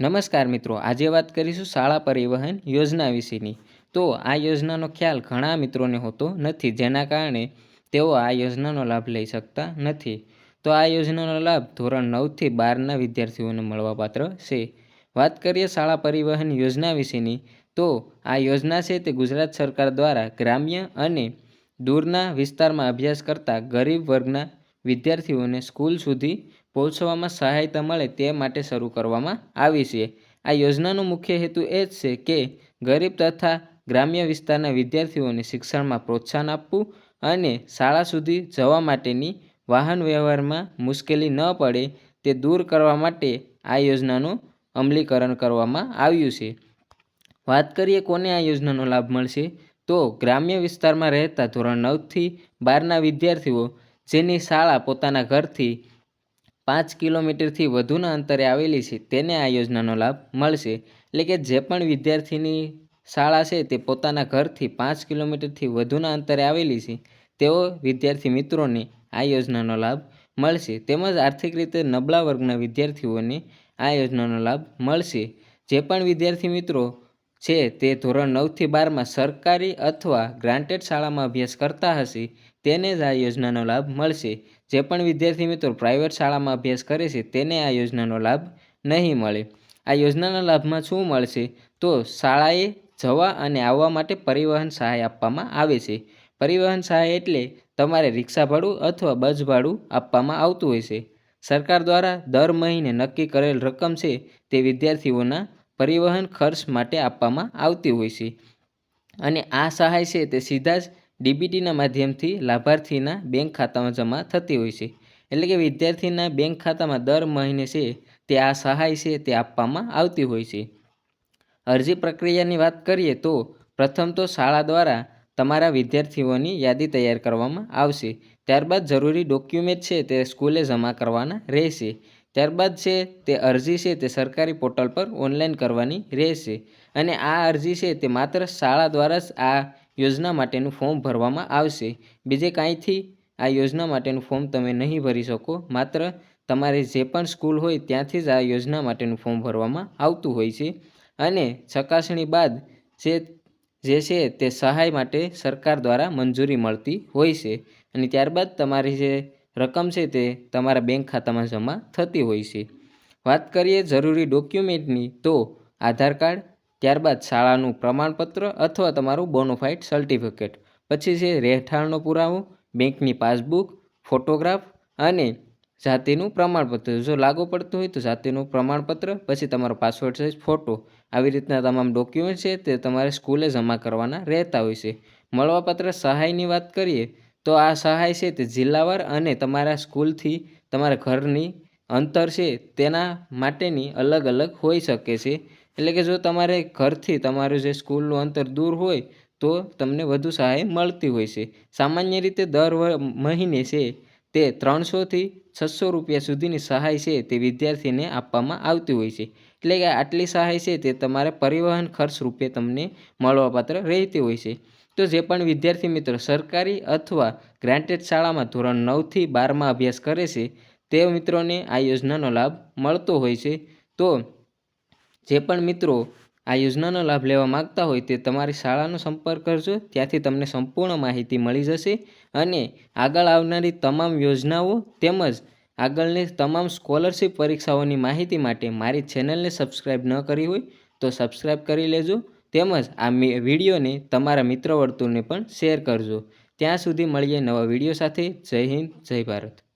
નમસ્કાર મિત્રો, આજે વાત કરીશું શાળા પરિવહન યોજના વિશેની. તો આ યોજનાનો ખ્યાલ ઘણા મિત્રોને હોતો નથી, જેના કારણે તેઓ આ યોજનાનો લાભ લઈ શકતા નથી. તો આ યોજનાનો લાભ ધોરણ નવથી બારના વિદ્યાર્થીઓને મળવાપાત્ર છે. વાત કરીએ શાળા પરિવહન યોજના વિશેની, તો આ યોજના છે તે ગુજરાત સરકાર દ્વારા ગ્રામ્ય અને દૂરના વિસ્તારમાં અભ્યાસ કરતા ગરીબ વર્ગના વિદ્યાર્થીઓને સ્કૂલ સુધી પહોંચવામાં સહાયતા મળે તે માટે શરૂ કરવામાં આવી છે. આ યોજનાનો મુખ્ય હેતુ એ જ છે કે ગરીબ તથા ગ્રામ્ય વિસ્તારના વિદ્યાર્થીઓને શિક્ષણમાં પ્રોત્સાહન આપવું અને શાળા સુધી જવા માટેની વાહન વ્યવહારમાં મુશ્કેલી ન પડે તે દૂર કરવા માટે આ યોજનાનું અમલીકરણ કરવામાં આવ્યું છે. વાત કરીએ કોને આ યોજનાનો લાભ મળશે? તો ગ્રામ્ય વિસ્તારમાં રહેતા ધોરણ નવથી બારના વિદ્યાર્થીઓ જેની શાળા પોતાના ઘરથી પાંચ કિલોમીટરથી વધુના અંતરે આવેલી છે, તેને આ યોજનાનો લાભ મળશે. એટલે કે જે પણ વિદ્યાર્થીની શાળા છે, તે પોતાના ઘરથી પાંચ કિલોમીટરથી વધુના અંતરે આવેલી છે, તેઓ વિદ્યાર્થી મિત્રોને આ યોજનાનો લાભ મળશે. તેમજ આર્થિક રીતે નબળા વર્ગના વિદ્યાર્થીઓને આ યોજનાનો લાભ મળશે. જે પણ વિદ્યાર્થી મિત્રો છે, તે ધોરણ નવથી બારમાં સરકારી અથવા ગ્રાન્ટેડ શાળામાં અભ્યાસ કરતા હશે, તેને જ આ યોજનાનો લાભ મળશે. જે પણ વિદ્યાર્થી મિત્રો પ્રાઇવેટ શાળામાં અભ્યાસ કરે છે, તેને આ યોજનાનો લાભ નહીં મળે. આ યોજનાના લાભમાં શું મળશે? તો શાળાએ જવા અને આવવા માટે પરિવહન સહાય આપવામાં આવે છે. પરિવહન સહાય એટલે તમારે રિક્ષા ભાડું અથવા બસ ભાડું આપવામાં આવતું હોય છે. સરકાર દ્વારા દર મહિને નક્કી કરેલ રકમ છે, તે વિદ્યાર્થીઓના પરિવહન ખર્ચ માટે આપવામાં આવતી હોય છે. અને આ સહાય છે, તે સીધા જ ડીબીટીના માધ્યમથી લાભાર્થીના બેંક ખાતામાં જમા થતી હોય છે. એટલે કે વિદ્યાર્થીના બેંક ખાતામાં દર મહિને છે તે આ સહાય છે તે આપવામાં આવતી હોય છે. અરજી પ્રક્રિયાની વાત કરીએ તો પ્રથમ તો શાળા દ્વારા તમારા વિદ્યાર્થીઓની યાદી તૈયાર કરવામાં આવશે. ત્યારબાદ જરૂરી ડોક્યુમેન્ટ છે તે સ્કૂલે જમા કરવાના રહેશે. ત્યારબાદ છે તે અરજી છે તે સરકારી પોર્ટલ પર ઓનલાઈન કરવાની રહેશે. અને આ અરજી છે તે માત્ર શાળા દ્વારા જ આ યોજના માટેનું ફોર્મ ભરવામાં આવશે. બીજે કાંઈથી, આ યોજના માટેનું ફોર્મ તમે નહીં ભરી શકો. માત્ર તમારે જે પણ સ્કૂલ હોય ત્યાંથી જ આ યોજના માટેનું ફોર્મ ભરવામાં આવતું હોય છે. અને ચકાસણી બાદ જે જે છે તે સહાય માટે સરકાર દ્વારા મંજૂરી મળતી હોય છે. અને ત્યારબાદ તમારી જે રકમ છે તે તમારા બેંક ખાતામાં જમા થતી હોય છે. વાત કરીએ જરૂરી ડોક્યુમેન્ટની, તો આધાર કાર્ડ ત્યારબાદ શાળાનું પ્રમાણપત્ર અથવા તમારું બોનોફાઇટ સર્ટિફિકેટ પછી છે રહેઠાણનો પુરાવો, બેંકની પાસબુક, ફોટોગ્રાફ અને જાતિનું પ્રમાણપત્ર. જો લાગુ પડતું હોય તો જાતિનું પ્રમાણપત્ર, પછી તમારો પાસપોર્ટ સાઇઝ ફોટો આવી રીતના તમામ ડોક્યુમેન્ટ છે તે તમારે સ્કૂલે જમા કરવાના રહેતા હોય છે. મળવાપાત્ર સહાયની વાત કરીએ તો આ સહાય છે તે જિલ્લાવાર અને તમારા સ્કૂલથી તમારા ઘરની અંતર છે તેના માટેની અલગ અલગ હોઈ શકે છે. એટલે કે જો તમારે ઘરથી તમારું જે સ્કૂલનું અંતર દૂર હોય, તો તમને વધુ સહાય મળતી હોય છે. સામાન્ય રીતે દર મહિને છે તે ત્રણસોથી છસો રૂપિયા સુધીની સહાય છે તે વિદ્યાર્થીને આપવામાં આવતી હોય છે. એટલે કે આટલી સહાય છે તે તમારે પરિવહન ખર્ચ રૂપે તમને મળવાપાત્ર રહેતી હોય છે. તો જે પણ વિદ્યાર્થી મિત્રો સરકારી અથવા ગ્રાન્ટેડ શાળામાં ધોરણ નવથી બારમાં અભ્યાસ કરે છે, તે મિત્રોને આ યોજનાનો લાભ મળતો હોય છે. તો જે પણ મિત્રો આ યોજનાનો લાભ લેવા માગતા હોય તે તમારી શાળાનો સંપર્ક કરજો. ત્યાંથી તમને સંપૂર્ણ માહિતી મળી જશે અને આગળ આવનારી તમામ યોજનાઓ તેમજ આગળની તમામ સ્કોલરશિપ પરીક્ષાઓની માહિતી માટે મારી ચેનલને સબસ્ક્રાઈબ ન કરી હોય તો સબસ્ક્રાઈબ કરી લેજો તેમજ આ વિડીયોને તમારા મિત્ર વર્તુળને પણ શેર કરજો. ત્યાં સુધી મળીએ નવા વીડિયો સાથે. જય હિન્દ, જય ભારત.